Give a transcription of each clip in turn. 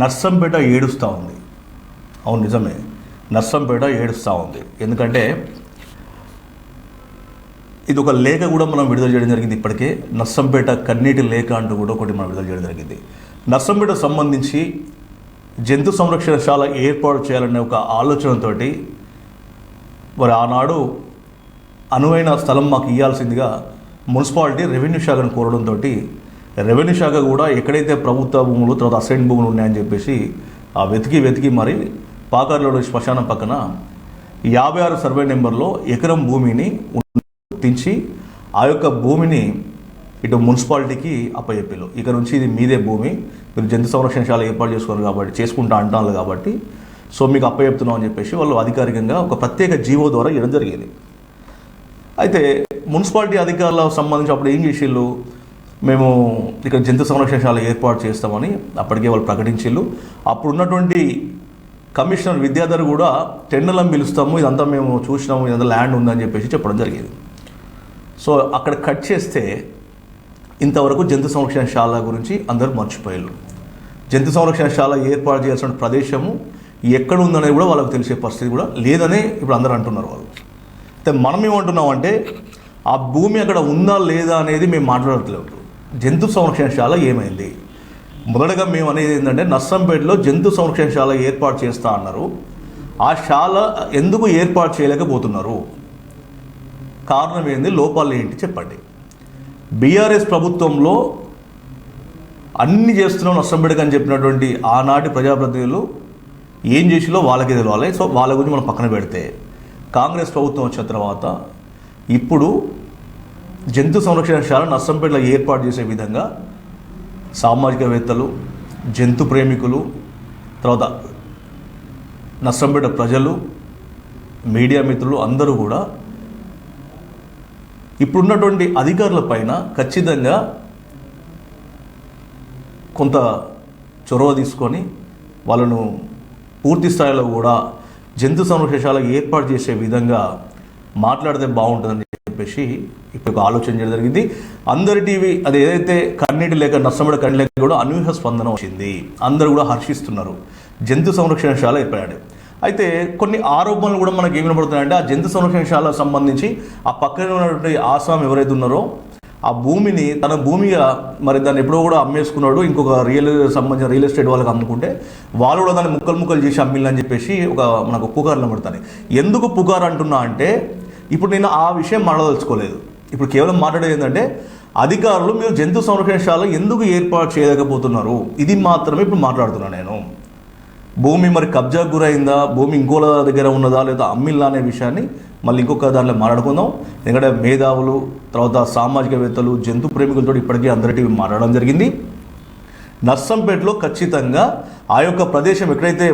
నర్సంపేట ఏడుస్తూ ఉంది. అవును నిజమే. నర్సంపేట ఏడుస్తూ ఉంది. ఎందుకంటే ఇది ఒక లేఖ కూడా మనం విడుదల చేయడం జరిగింది ఇప్పటికే. నర్సంపేట కన్నీటి లేఖ అంటూ కూడా ఒకటి మనం విడుదల చేయడం జరిగింది. నర్సంపేట సంబంధించి జంతు సంరక్షణశాల ఏర్పాటు చేయాలనే ఒక ఆలోచనతో మరి ఆనాడు అనువైన స్థలం మాకు ఇవ్వాల్సిందిగా మున్సిపాలిటీ రెవెన్యూ శాఖను కోరడంతో రెవెన్యూ శాఖ కూడా ఎక్కడైతే ప్రభుత్వ భూములు తర్వాత అసైన్ భూములు ఉన్నాయని చెప్పేసి ఆ వెతికి వెతికి మరి పాకారులోని శ్మశానం పక్కన యాభై ఆరు సర్వే నెంబర్లో ఎకరం భూమిని గుర్తించి ఆ యొక్క భూమిని ఇటు మున్సిపాలిటీకి అప్పచెప్పారు ఇక నుంచి ఇది మీదే భూమి. మీరు జంతు సంరక్షణ శాల ఏర్పాటు చేసుకోరు కాబట్టి చేసుకుంటా అంటున్నారు కాబట్టి సో మీకు అప్పచెప్తున్నాం అని చెప్పేసి వాళ్ళు అధికారికంగా ఒక ప్రత్యేక జీవో ద్వారా ఇవ్వడం జరిగేది. అయితే మున్సిపాలిటీ అధికారులకు సంబంధించి అప్పుడు ఏం చేసిళ్ళు? మేము ఇక్కడ జంతు సంరక్షణశాల ఏర్పాటు చేస్తామని అప్పటికే వాళ్ళు ప్రకటించారు అప్పుడు ఉన్నటువంటి కమిషనర్ విద్యాధర్ కూడా టెండర్లను పిలుస్తాము ఇదంతా మేము చూసినాము ఇదంతా ల్యాండ్ ఉందని చెప్పేసి చెప్పడం జరిగింది. సో అక్కడ కట్ చేస్తే ఇంతవరకు జంతు సంరక్షణశాల గురించి అందరూ మర్చిపోయారు జంతు సంరక్షణశాల ఏర్పాటు చేయాల్సిన ప్రదేశము ఎక్కడ ఉందనేది కూడా వాళ్ళకి తెలిసే పరిస్థితి కూడా లేదనే ఇప్పుడు అందరూ అంటున్నారు వాళ్ళు. అయితే మనం ఏమంటున్నామంటే ఆ భూమి అక్కడ ఉందా లేదా అనేది మేము మాట్లాడట్లేదు. జంతు సంరక్షణశాల ఏమైంది? మొదటగా మేము అనేది ఏంటంటే నర్సంపేటలో జంతు సంరక్షణశాల ఏర్పాటు చేస్తా అన్నారు. ఆ శాల ఎందుకు ఏర్పాటు చేయలేకపోతున్నారు? కారణం ఏంది? లోపాలు ఏంటి? చెప్పండి. బీఆర్ఎస్ ప్రభుత్వంలో అన్ని చేస్తున్నాం నష్టంపెడక అని చెప్పినటువంటి ఆనాటి ప్రజాప్రతినిధులు ఏం చేసిలో వాళ్ళకి తెలియాలి సో వాళ్ళ గురించి మనం పక్కన పెడితే కాంగ్రెస్ ప్రభుత్వం వచ్చిన తర్వాత ఇప్పుడు జంతు సంరక్షణశాల నర్సంపేటలో ఏర్పాటు చేసే విధంగా సామాజికవేత్తలు జంతు ప్రేమికులు తర్వాత నర్సంపేట ప్రజలు మీడియా మిత్రులు అందరూ కూడా ఇప్పుడున్నటువంటి అధికారుల పైన ఖచ్చితంగా కొంత చొరవ తీసుకొని వాళ్ళను పూర్తి స్థాయిలో కూడా జంతు సంరక్షణశాల ఏర్పాటు చేసే విధంగా మాట్లాడితే బాగుంటుందని చెప్పేసి ఇప్పుడు ఒక ఆలోచన చేయడం జరిగింది. అందరి టీవీ అది ఏదైతే కన్నీటి లేక నష్టపడ కన్నీటి లేక కూడా అనూహ్య స్పందన వచ్చింది. అందరూ కూడా హర్షిస్తున్నారు. జంతు సంరక్షణశాల ఏర్పడాడు. అయితే కొన్ని ఆరోపణలు కూడా మనకి ఏమి వినబడుతున్నాయంటే ఆ జంతు సంరక్షణశాల సంబంధించి ఆ పక్కన ఉన్నటువంటి ఆసాం ఎవరైతే ఉన్నారో ఆ భూమిని తన భూమిగా మరి దాన్ని ఎప్పుడో కూడా అమ్మేసుకున్నాడు. ఇంకొక రియల్ సంబంధించిన రియల్ ఎస్టేట్ వాళ్ళకి అమ్ముకుంటే వాళ్ళు కూడా దాన్ని ముక్కలు ముక్కలు చేసి అమ్మిల్లని చెప్పేసి ఒక మనకు పుకార్లు పడతాయి ఎందుకు పుకార్ అంటున్నా అంటే ఇప్పుడు నేను ఆ విషయం మాట్లాడదలుచుకోలేదు. ఇప్పుడు కేవలం మాట్లాడేది ఏంటంటే అధికారులు మీరు జంతు సంరక్షణశాల ఎందుకు ఏర్పాటు చేయలేకపోతున్నారు? ఇది మాత్రమే ఇప్పుడు మాట్లాడుతున్నాను నేను. భూమి మరి కబ్జా గురైందా? భూమి ఇంకోల దగ్గర ఉన్నదా? లేదా అమ్మిల్లా అనే విషయాన్ని మళ్ళీ ఇంకొక దాంట్లో మాట్లాడుకుందాం. ఎందుకంటే మేధావులు తర్వాత సామాజికవేత్తలు జంతు ప్రేమికులతో ఇప్పటికే అందరికీ మాట్లాడడం జరిగింది. నర్సంపేటలో ఖచ్చితంగా ఆ యొక్క ప్రదేశం ఎక్కడైతే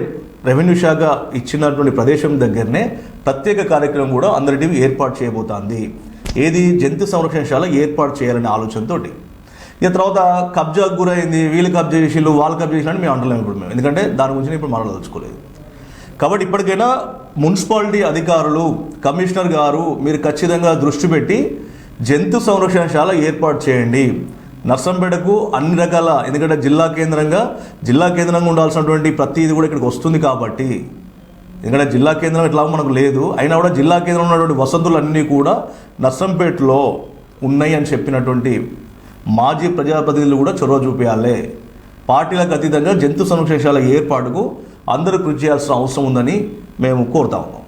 రెవెన్యూ శాఖ ఇచ్చినటువంటి ప్రదేశం దగ్గరనే ప్రత్యేక కార్యక్రమం కూడా అందరికీ ఏర్పాటు చేయబోతోంది. ఏది జంతు సంరక్షణశాల ఏర్పాటు చేయాలనే ఆలోచనతోటి. ఇక తర్వాత కబ్జా గురైంది వీళ్ళు కబ్జా చేసిళ్ళు వాళ్ళు కబ్జా చేసినట్టు మేము అంటలేము ఇప్పుడు మేము. ఎందుకంటే దాని గురించి నేను ఇప్పుడు మాట్లాడదలుచుకోలేదు. కాబట్టి ఇప్పటికైనా మున్సిపాలిటీ అధికారులు కమిషనర్ గారు మీరు ఖచ్చితంగా దృష్టి పెట్టి జంతు సంరక్షణశాల ఏర్పాటు చేయండి. నర్సంపేటకు అన్ని రకాల ఎందుకంటే జిల్లా కేంద్రంగా జిల్లా కేంద్రంగా ఉండాల్సినటువంటి ప్రతిది కూడా ఇక్కడికి వస్తుంది కాబట్టి. ఎందుకంటే జిల్లా కేంద్రం ఇట్లా మనకు లేదు. అయినా కూడా జిల్లా కేంద్రంలో ఉన్నటువంటి వసతులు అన్నీ కూడా నర్సంపేటలో ఉన్నాయి అని చెప్పినటువంటి మాజీ ప్రజాప్రతినిధులు కూడా చొరవ చూపించాలి పార్టీలకు అతీతంగా జంతు సంక్షేషాల ఏర్పాటుకు అందరూ కృషి చేయాల్సిన అవసరం ఉందని మేము కోరుతా ఉన్నాం.